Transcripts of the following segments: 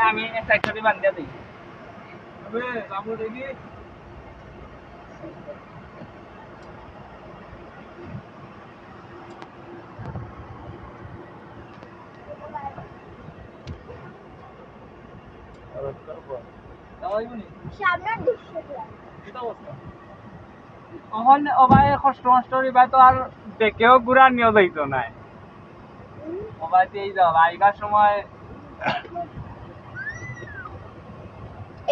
আমি ছবি বান্ধিয়া দিই। যাব দেখি। কষ্ট মষ্ট তো আর দেখেও ঘুরা নিয়ে যাইতো নাই অবাই এই যাও আইবার সময়।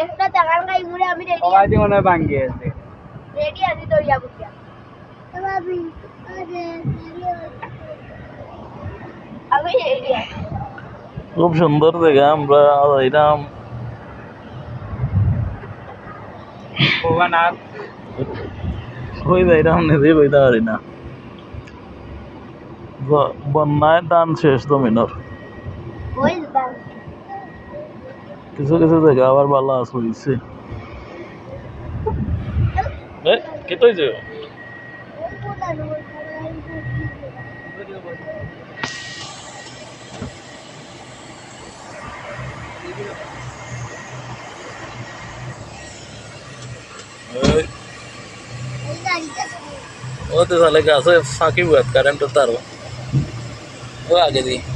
একটা টাকার গাই আমি রেডি মনে হয় ভাঙ্গি আছে। রেডি আছি দরিয়া বুকিয়া আমি রেডি আছি। খুব সুন্দর জায়গা আমরা এরাম হয়ে যায় এরাম নিজেই বইতে পারি না। বন্যায় দান শেষ জমিনের ওই দাম কিছু কিছু জায়গা আবার ভালো আছে হয়েছে কি তো হয়েছে ও তো তাহলে গাছে ফাঁকি বুয়াত কারেন্টের তার ও আগে দি চারো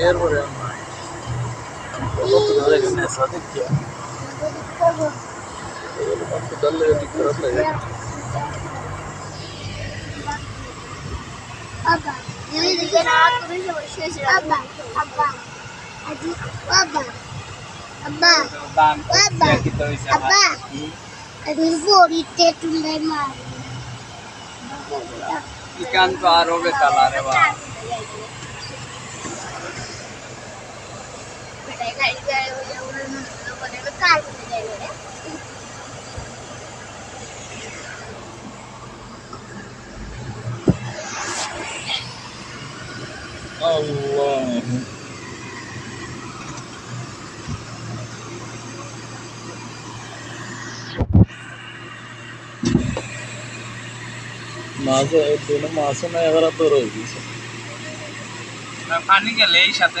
এরপরে আর নাই নেশা দেখছি হসপিটালে বা আল্লাহ মাছ না এবার তো রয়ে গেছে পানি গেলে এই সাথে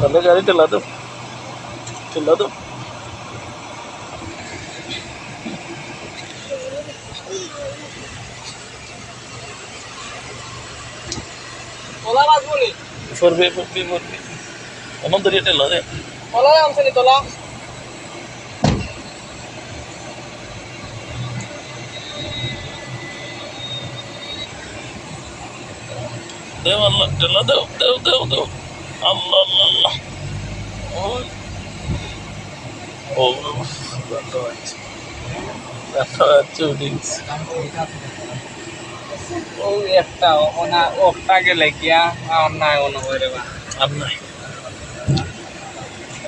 चलो गाड़ी चला दो चला दो তোলা বাজবো নি ফোরবে ফোরবে ফোরবে এমন ধরে টেলা দে তোলা নামছে নি তোলা দেও আল্লাহ টেলা দেও দেও দেও দেও একটা ওটা গেলে নাই মনে হয় রে আর নাই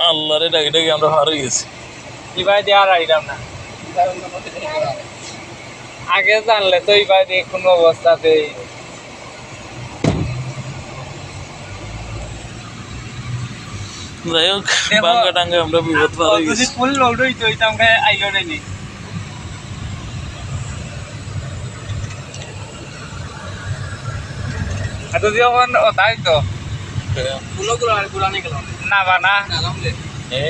আল্লাহ ডাকি ডাকি আমরা হারিয়ে গেছি। ইবাই দিয়ে আর না আগে জানলে তো ইবাই দিয়ে কোনো অবস্থাতেই যাই হোক বাঙ্গা টাঙ্গা আমরা বিপদ পার হয়ে যদি গেছি। ফুল লোড হইতো হইতো আমাকে আইলো নি। এত দিয়ে এখন তাই তো ফুলো গুলো আরগুলো নিয়ে গেল না বা না। এ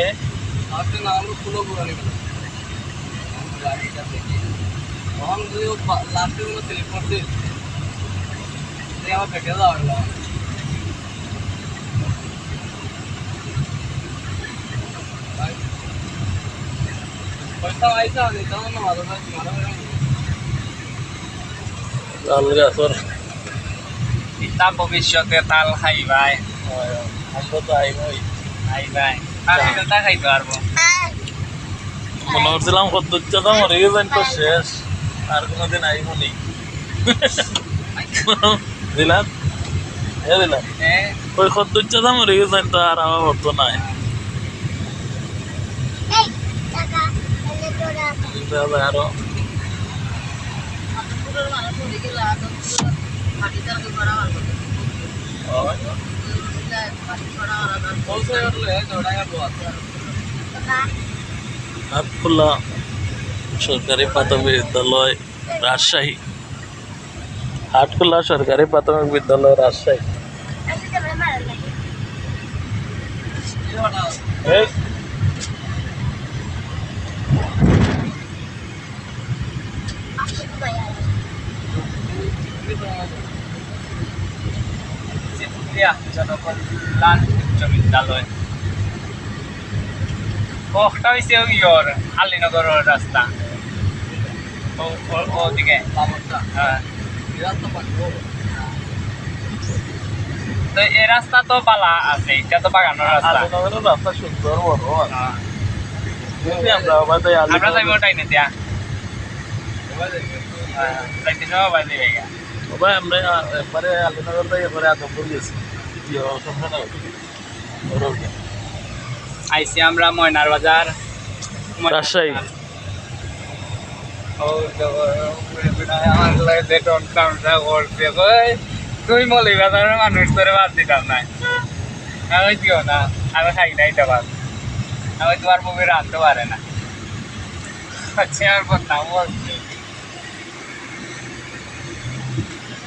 আপনি না আমরা ফুলো গুলো নিয়ে করছে আমার পেটে যাওয়া হলো। পয়সা আইসা আমি তখন মারো না মারো তাল গাছর ইতা ভবিষ্যতে তাল খাইবাই তো আইবই খাইতে পারব মনে করছিলাম মরে গেছেন তো শেষ আর কোনোদিন আইব নি দিলাম এ দিলাম ওই গেছেন তো আর আমার নাই এই টাকা এনে তোরা কিন্তু আরও পৌঁছে গেলে জোড়া গেল বাবা হাটখোলা সরকারি প্রাথমিক বিদ্যালয় রাজশাহী। হাটখোলা সরকারি প্রাথমিক বিদ্যালয় রাজশাহী আমি তো মারা লাগে এই আপনি তো ভাই সিদ্ধিয়া জনকল্যাণ উচ্চ বিদ্যালয় কখটা হয়েছে ইয়র আলীনগরের রাস্তা। ওদিকে হ্যাঁ। তো এই রাস্তা তো পালা আছে এটা তো বাগানোর রাস্তা। রাস্তা সুন্দর হ্যাঁ। আমরা যাইব তাই না দিয়া যাইতে সময় বাজে বাবা আমরা একবারে আলীনগর থেকে এবারে আদমপুর গেছি আইসি আমরা ময়নার বাজার। রাজশাহী। তুই মলি বাজারের মানুষ তোরে বাদ দিতাম না। আমি দিও না আমি খাই নাই তো বাদ। আমি তোমার মুখে রাঁধতে পারে না। হচ্ছে আমার বদনাম বলছে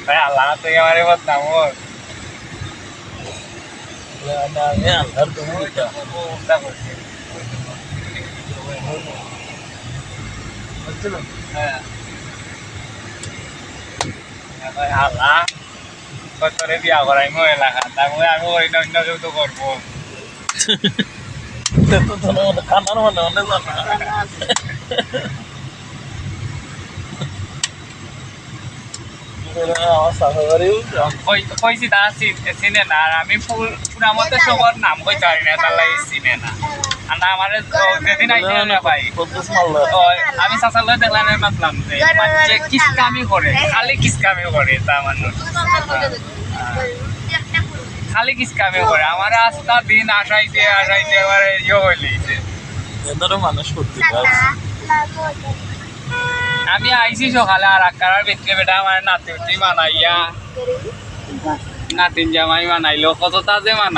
ভাই আল্লাহ তুই আমার বদনাম হ্যাঁ ভাই আল্লাহ তোরে বিয়া করাই মো এলাকা তারপরে আমি ওই অন্য কেউ তো করব খানার মানে অনেক জানা আমার সাহাবারিও ওই কইছি না আর আমি পুর- মতে সবার নাম কইতে পারি না না আর না আমার না আমি চাচালে দেখলাম আমি ভাবলাম যে মানে কিসকামি করে খালি কিসকামি করে তা মানুষ খালি কিসকামি করে আমার রাস্তা দিন আসাইতে আসাইতে এবার ইয়ে হইলেছে এদেরও মানুষ করতে পারে আমি আইছি সকালে আর আকার ভিতরে বেটা আমার নাতি উঠি মানাইয়া। নাতিন জামাই মানাইলো কত যে মানাই